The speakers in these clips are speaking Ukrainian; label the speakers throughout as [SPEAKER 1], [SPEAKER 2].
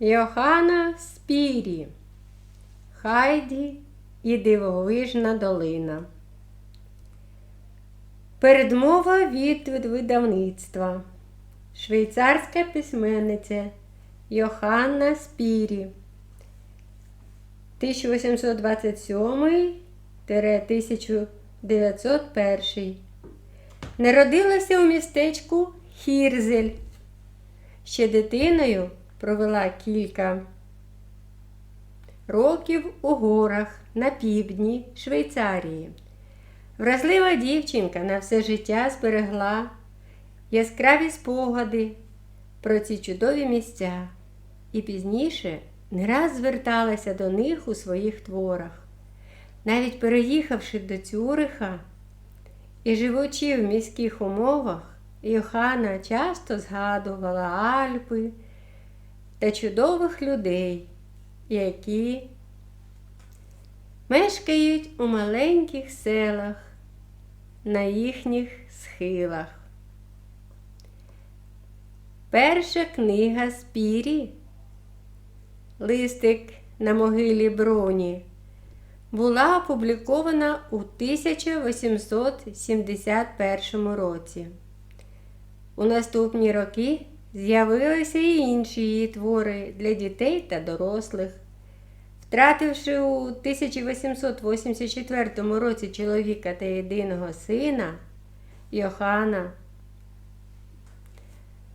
[SPEAKER 1] Йохана Спірі, Хайді і Дивовижна долина. Передмова від видавництва. Швейцарська письменниця Йоханна Спірі 1827-1901. Народилася у містечку Хірзель. Ще дитиною провела кілька років у горах на півдні Швейцарії. Вразлива дівчинка на все життя зберегла яскраві спогади про ці чудові місця і пізніше не раз зверталася до них у своїх творах. Навіть переїхавши до Цюриха і живучи в міських умовах, Йохана часто згадувала Альпи та чудових людей, які мешкають у маленьких селах на їхніх схилах. Перша книга Спірі Листик на могилі Броні була опублікована у 1871 році. У наступні роки з'явилися і інші її твори для дітей та дорослих. Втративши у 1884 році чоловіка та єдиного сина Йохана,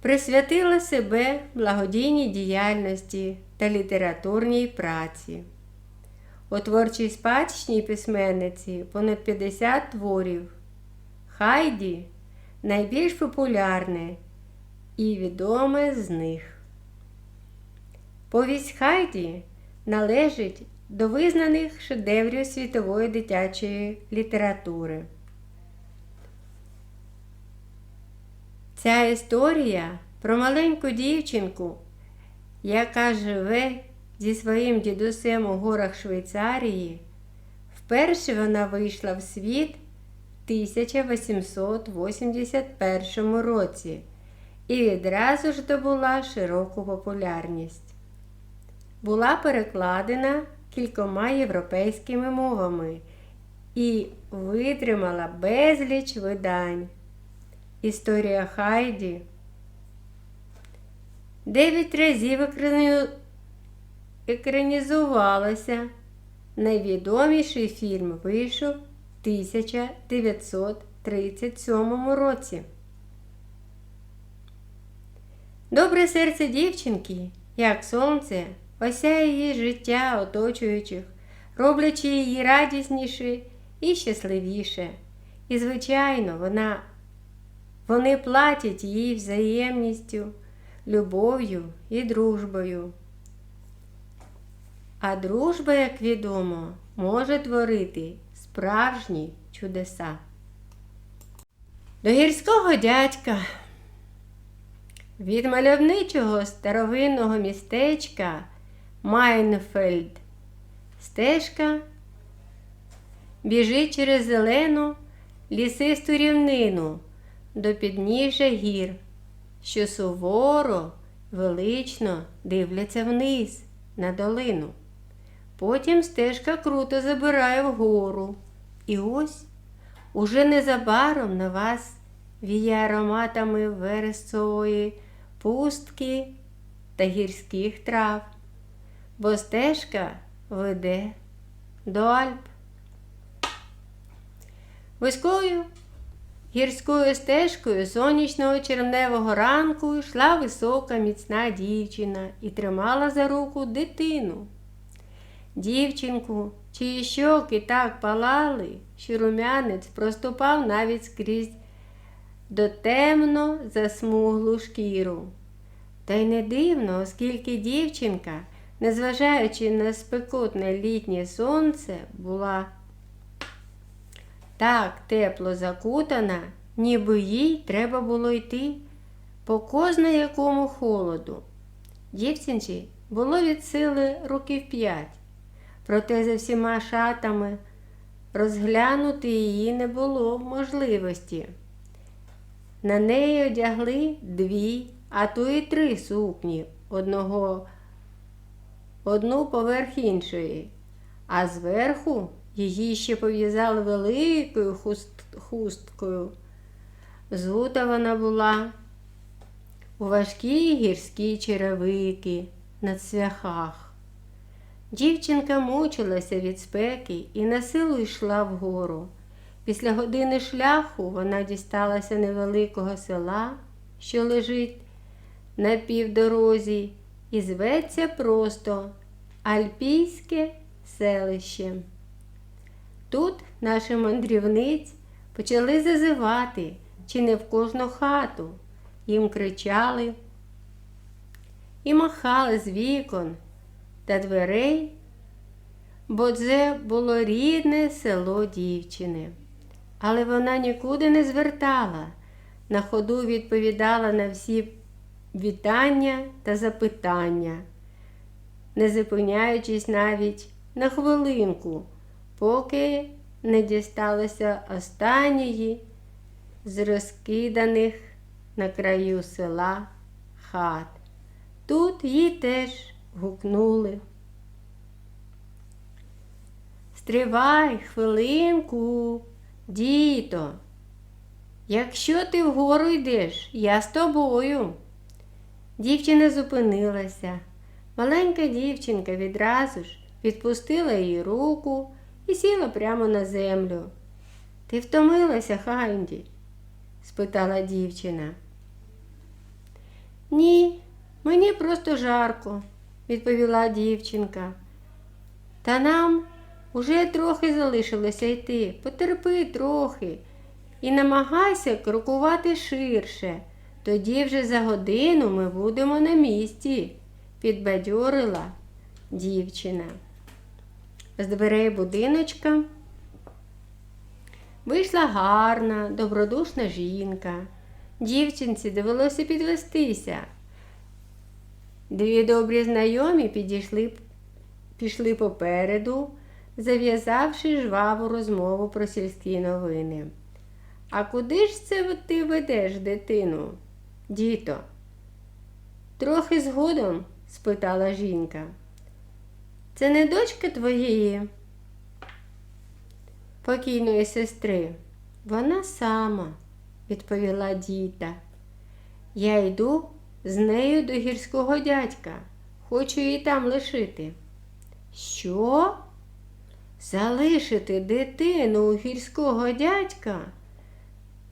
[SPEAKER 1] присвятила себе благодійній діяльності та літературній праці. У творчій спадщині письменниці понад 50 творів. Хайді найбільш популярне і відоме з них. Повість Хайді належить до визнаних шедеврів світової дитячої літератури. Ця історія про маленьку дівчинку, яка живе зі своїм дідусем у горах Швейцарії, вперше вона вийшла в світ в 1881 році і відразу ж добула широку популярність. Була перекладена кількома європейськими мовами і витримала безліч видань. Історія Хайді дев'ять разів екранізувалася. Найвідоміший фільм вийшов в 1937 році. Добре серце дівчинки, як сонце, осяє її життя оточуючих, роблячи її радісніше і щасливіше. І, звичайно, вона, вони платять їй взаємністю, любов'ю і дружбою. А дружба, як відомо, може творити справжні чудеса. До гірського дядька від мальовничого старовинного містечка Майнфельд стежка біжить через зелену лісисту рівнину до підніжжя гір, що суворо, велично дивляться вниз на долину. Потім стежка круто забирає вгору. І ось уже незабаром на вас віє ароматами вересової пустки та гірських трав, бо стежка веде до Альп. Вузькою гірською стежкою сонячного червневого ранку йшла висока міцна дівчина і тримала за руку дитину. Дівчинку, чиї щоки так палали, що рум'янець проступав навіть скрізь до темно засмуглу шкіру. Та й не дивно, оскільки дівчинка, незважаючи на спекотне літнє сонце, була так тепло закутана, ніби їй треба було йти по козна якому холоду. Дівчинці було від сили років п'ять, проте за всіма шатами розглянути її не було можливості. На неї одягли дві, а то і три сукні одного одну поверх іншої, а зверху її ще пов'язали великою хуст- хусткою. Взута вона була у важкі гірські черевики на цвяхах. Дівчинка мучилася від спеки і на силу йшла вгору. Після години шляху вона дісталася невеликого села, що лежить на півдорозі, і зветься просто Альпійське селище. Тут наші мандрівниць почали зазивати чи не в кожну хату. Їм кричали і махали з вікон та дверей, бо це було рідне село дівчини. Але вона нікуди не звертала, на ходу відповідала на всі вітання та запитання, не зупиняючись навіть на хвилинку, поки не дісталося останньої з розкиданих на краю села хат. Тут їй теж гукнули. Стривай хвилинку, діто. Якщо ти вгору йдеш, я з тобою. Дівчина зупинилася. Маленька дівчинка відразу ж відпустила її руку і сіла прямо на землю. Ти втомилася, Ханді? спитала дівчина. Ні, мені просто жарко, відповіла дівчинка. Та нам уже трохи залишилося йти. Потерпи трохи і намагайся крокувати ширше. Тоді вже за годину ми будемо на місці, підбадьорила дівчина. З дверей будиночка вийшла гарна, добродушна жінка. Дівчинці довелося підвестися. Дві добрі знайомі підійшли, пішли попереду, зав'язавши жваву розмову про сільські новини. А куди ж це ти ведеш, дитину? Діто? Трохи згодом? спитала жінка. Це не дочка твоєї покійної сестри. Вона сама, відповіла діта. Я йду з нею до гірського дядька. Хочу її там лишити. Що? Залишити дитину у гірського дядька?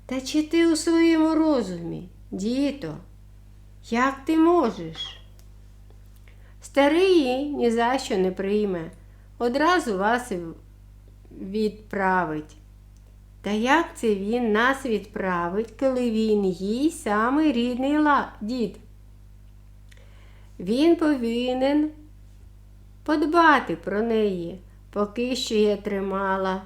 [SPEAKER 1] Та чи ти у своєму розумі, діто? Як ти можеш? Старий її ні за що не прийме, одразу вас відправить. Та як це він нас відправить, коли він їй самий рідний ла- дід? Він повинен подбати про неї, поки що я тримала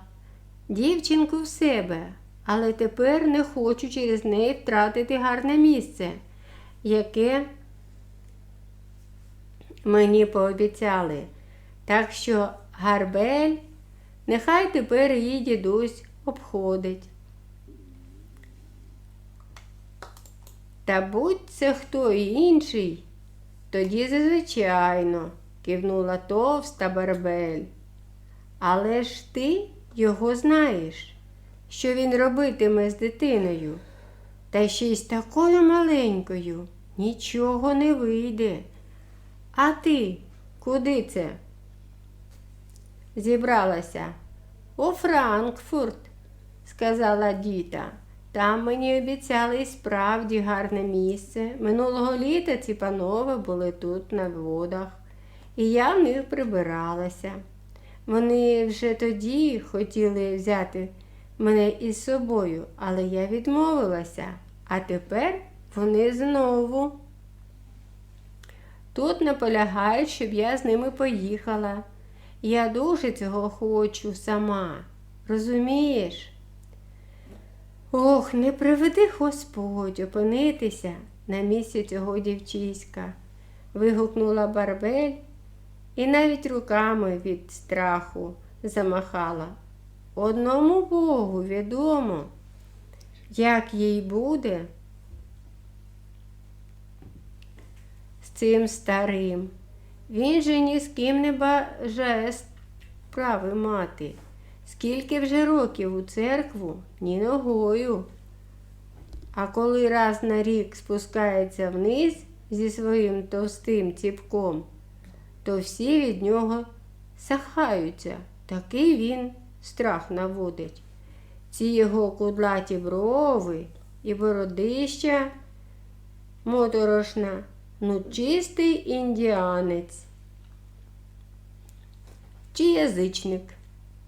[SPEAKER 1] дівчинку в себе, але тепер не хочу через неї втратити гарне місце, яке мені пообіцяли. Так що Гарбель нехай тепер її дідусь обходить. Та будь це хто інший, тоді зазвичайно, кивнула товста Барбель. Але ж ти його знаєш, що він робитиме з дитиною, та ще й з такою маленькою нічого не вийде. А ти куди це? Зібралася у Франкфурт, сказала діта. Там мені обіцяли справді гарне місце. Минулого літа ці панове були тут на водах, і я в них прибиралася. Вони вже тоді хотіли взяти мене із собою, але я відмовилася, а тепер вони знову. Тут наполягають, щоб я з ними поїхала. Я дуже цього хочу сама. Розумієш? Ох, не приведи Господь опинитися на місці цього дівчиська, вигукнула Барбель і навіть руками від страху замахала. Одному Богу відомо, як їй буде з цим старим. Він же ні з ким не бажає справи мати. Скільки вже років у церкву, ні ногою. А коли раз на рік спускається вниз зі своїм товстим ціпком, то всі від нього сахаються. Такий він страх наводить. Ці його кудлаті брови і бородища моторошна, ну чистий індіанець. Чи язичник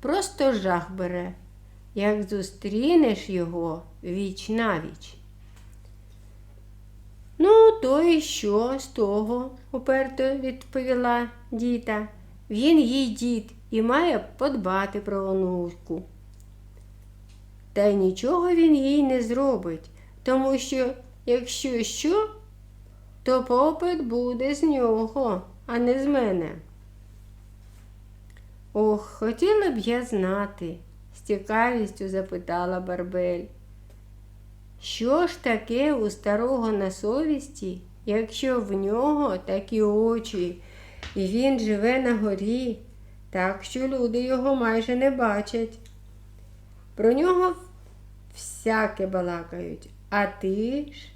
[SPEAKER 1] просто жах бере, як зустрінеш його віч навіч. Ну, то і що з того, уперто відповіла діта. Він їй дід і має подбати про онуку. Та й нічого він їй не зробить, тому що, якщо що, то попит буде з нього, а не з мене. Ох, хотіла б я знати, з цікавістю запитала Барбель. Що ж таке у старого на совісті, якщо в нього такі очі, і він живе на горі, так що люди його майже не бачать. Про нього всяке балакають, а ти ж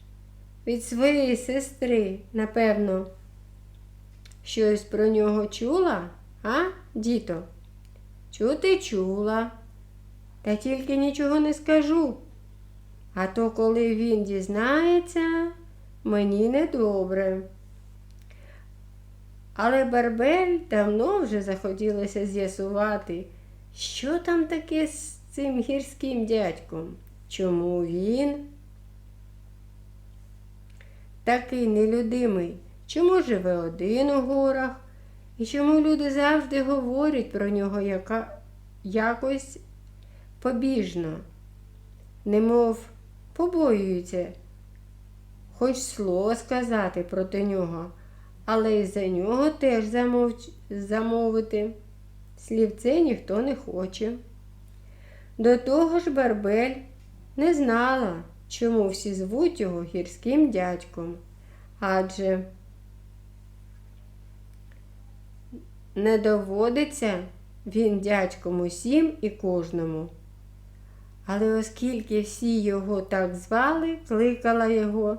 [SPEAKER 1] від своєї сестри, напевно, щось про нього чула, а, діто? Чути чула, та тільки нічого не скажу. А то, коли він дізнається, мені недобре. Але Барбель давно вже захотілося з'ясувати, що там таке з цим гірським дядьком, чому він такий нелюдимий, чому живе один у горах, і чому люди завжди говорять про нього яка, якось побіжно, немов побоюються хоч слово сказати проти нього, але й за нього теж замовч... замовити. Слівце ніхто не хоче. До того ж Барбель не знала, чому всі звуть його гірським дядьком, адже не доводиться він дядьком усім і кожному. Але оскільки всі його так звали, кликала його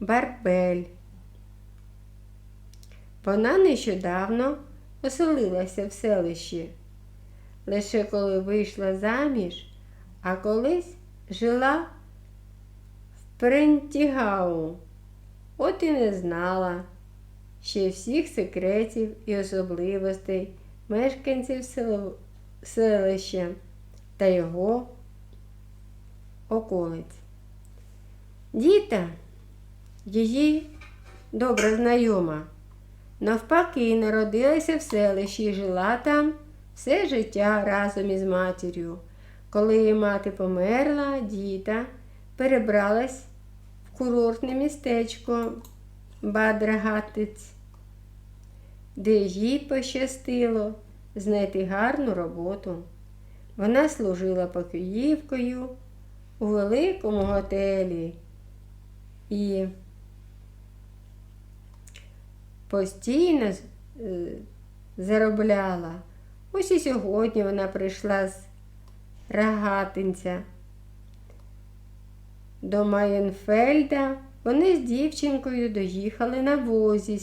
[SPEAKER 1] Барбель. Вона нещодавно оселилася в селищі, лише коли вийшла заміж, а колись жила в Прентігау. От і не знала ще всіх секретів і особливостей мешканців селища та його околиць. Діта, її добра знайома, навпаки, народилася в селищі і жила там все життя разом із матір'ю. Коли її мати померла, діта перебралась в курортне містечко Бадрагатиць, де їй пощастило знайти гарну роботу. Вона служила покоївкою у великому готелі і постійно е, заробляла. Ось і сьогодні вона прийшла з Рагатинця до Майенфельда. Вони з дівчинкою доїхали на возі.